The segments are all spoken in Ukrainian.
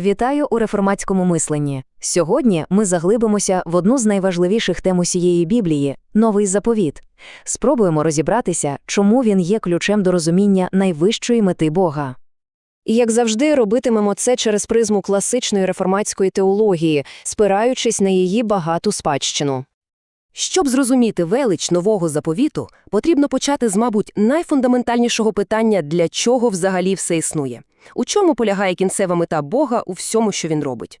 Вітаю у реформатському мисленні. Сьогодні ми заглибимося в одну з найважливіших тем усієї Біблії новий заповіт. Спробуємо розібратися, чому він є ключем до розуміння найвищої мети Бога. І, як завжди, робитимемо це через призму класичної реформатської теології, спираючись на її багату спадщину. Щоб зрозуміти велич нового заповіту, потрібно почати з, мабуть, найфундаментальнішого питання, для чого взагалі все існує. У чому полягає кінцева мета Бога у всьому, що він робить?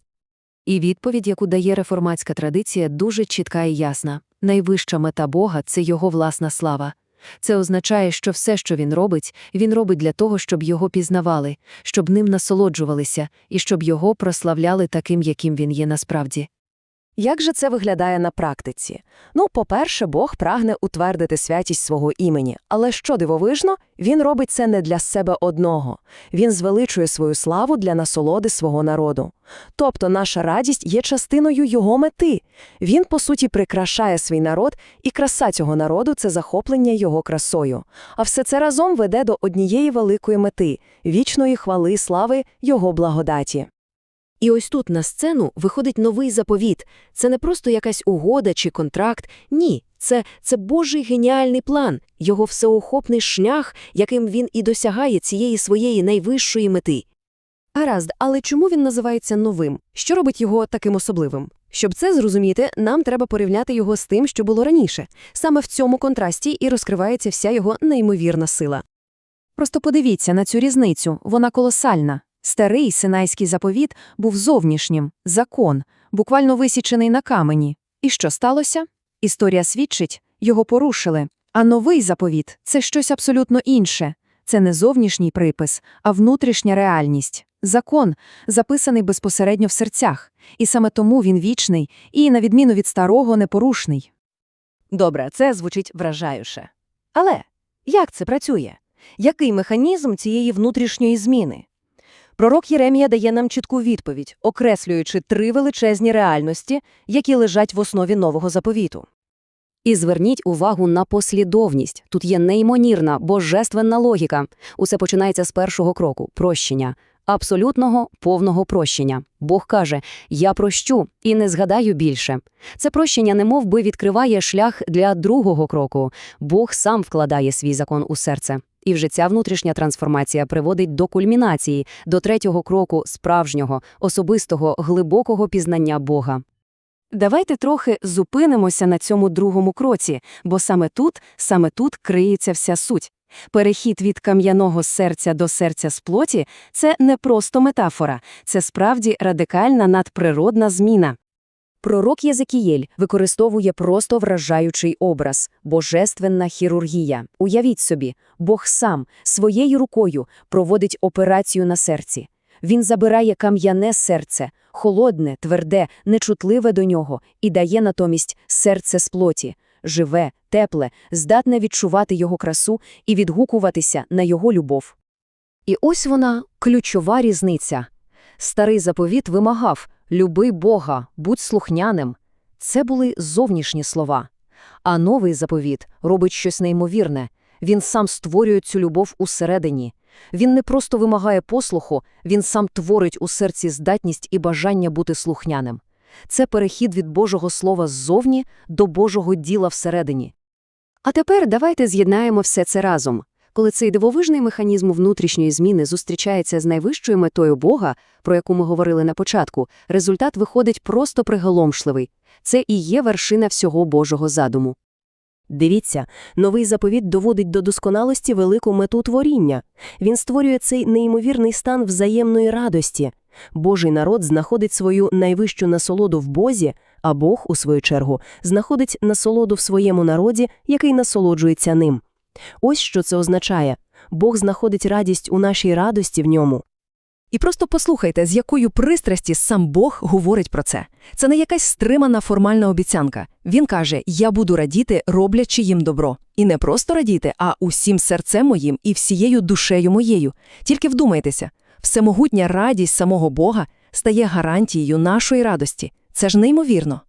І відповідь, яку дає реформатська традиція, дуже чітка і ясна. Найвища мета Бога це його власна слава. Це означає, що все, що він робить, він робить для того, щоб його пізнавали, щоб ним насолоджувалися і щоб його прославляли таким, яким він є насправді. Як же це виглядає на практиці? Ну, по-перше, Бог прагне утвердити святість свого імені, але що дивовижно, він робить це не для себе одного. Він звеличує свою славу для насолоди свого народу. Тобто наша радість є частиною його мети. Він, по суті, прикрашає свій народ, і краса цього народу це захоплення його красою. А все це разом веде до однієї великої мети вічної хвали слави його благодаті. І ось тут на сцену виходить новий заповіт. Це не просто якась угода чи контракт. Ні, це, це Божий геніальний план, його всеохопний шлях, яким він і досягає цієї своєї найвищої мети. Гаразд, але чому він називається новим? Що робить його таким особливим? Щоб це зрозуміти, нам треба порівняти його з тим, що було раніше. Саме в цьому контрасті і розкривається вся його неймовірна сила. Просто подивіться на цю різницю, вона колосальна. Старий синайський заповіт був зовнішнім, закон, буквально висічений на камені. І що сталося? Історія свідчить, його порушили. А новий заповіт це щось абсолютно інше. Це не зовнішній припис, а внутрішня реальність. Закон, записаний безпосередньо в серцях, і саме тому він вічний і, на відміну від старого, непорушний. Добре, це звучить вражающе. Але як це працює? Який механізм цієї внутрішньої зміни? Пророк Єремія дає нам чітку відповідь, окреслюючи три величезні реальності, які лежать в основі нового заповіту. І зверніть увагу на послідовність. Тут є неймонірна, божественна логіка. Усе починається з першого кроку прощення, абсолютного повного прощення. Бог каже: Я прощу і не згадаю більше. Це прощення немов би відкриває шлях для другого кроку. Бог сам вкладає свій закон у серце. І вже ця внутрішня трансформація приводить до кульмінації, до третього кроку справжнього, особистого, глибокого пізнання Бога. Давайте трохи зупинимося на цьому другому кроці, бо саме тут, саме тут криється вся суть. Перехід від кам'яного серця до серця з плоті – це не просто метафора, це справді радикальна надприродна зміна. Пророк Єзекієль використовує просто вражаючий образ – божественна хірургія. Уявіть собі, Бог сам своєю рукою проводить операцію на серці. Він забирає кам'яне серце, холодне, тверде, нечутливе до нього, і дає натомість серце з плоті, живе, тепле, здатне відчувати його красу і відгукуватися на його любов. І ось вона ключова різниця. Старий заповіт вимагав «люби Бога, будь слухняним». Це були зовнішні слова. А новий заповіт робить щось неймовірне. Він сам створює цю любов усередині. Він не просто вимагає послуху, він сам творить у серці здатність і бажання бути слухняним. Це перехід від Божого слова ззовні до Божого діла всередині. А тепер давайте з'єднаємо все це разом. Коли цей дивовижний механізм внутрішньої зміни зустрічається з найвищою метою Бога, про яку ми говорили на початку, результат виходить просто приголомшливий. Це і є вершина всього Божого задуму. Дивіться, новий заповіт доводить до досконалості велику мету творіння. Він створює цей неймовірний стан взаємної радості. Божий народ знаходить свою найвищу насолоду в Бозі, а Бог, у свою чергу, знаходить насолоду в своєму народі, який насолоджується ним. Ось що це означає. Бог знаходить радість у нашій радості в ньому. І просто послухайте, з якою пристрасті сам Бог говорить про це. Це не якась стримана формальна обіцянка. Він каже: Я буду радіти, роблячи їм добро. І не просто радіти, а усім серцем моїм і всією душею моєю. Тільки вдумайтеся, всемогутня радість самого Бога стає гарантією нашої радості. Це ж неймовірно.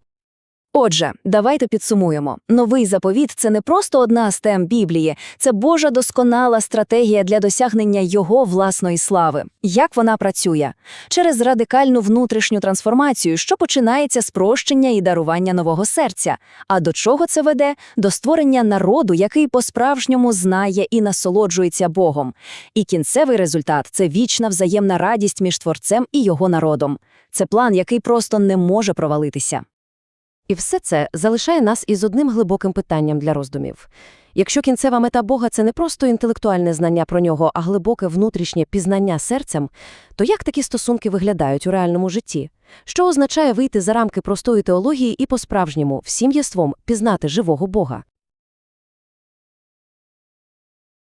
Отже, давайте підсумуємо. Новий заповіт – це не просто одна з тем Біблії, це Божа досконала стратегія для досягнення його власної слави. Як вона працює? Через радикальну внутрішню трансформацію, що починається з прощення і дарування нового серця. А до чого це веде? До створення народу, який по-справжньому знає і насолоджується Богом. І кінцевий результат – це вічна взаємна радість між Творцем і його народом. Це план, який просто не може провалитися. І все це залишає нас із одним глибоким питанням для роздумів. Якщо кінцева мета Бога – це не просто інтелектуальне знання про нього, а глибоке внутрішнє пізнання серцем, то як такі стосунки виглядають у реальному житті? Що означає вийти за рамки простої теології і по-справжньому, всім єством, пізнати живого Бога?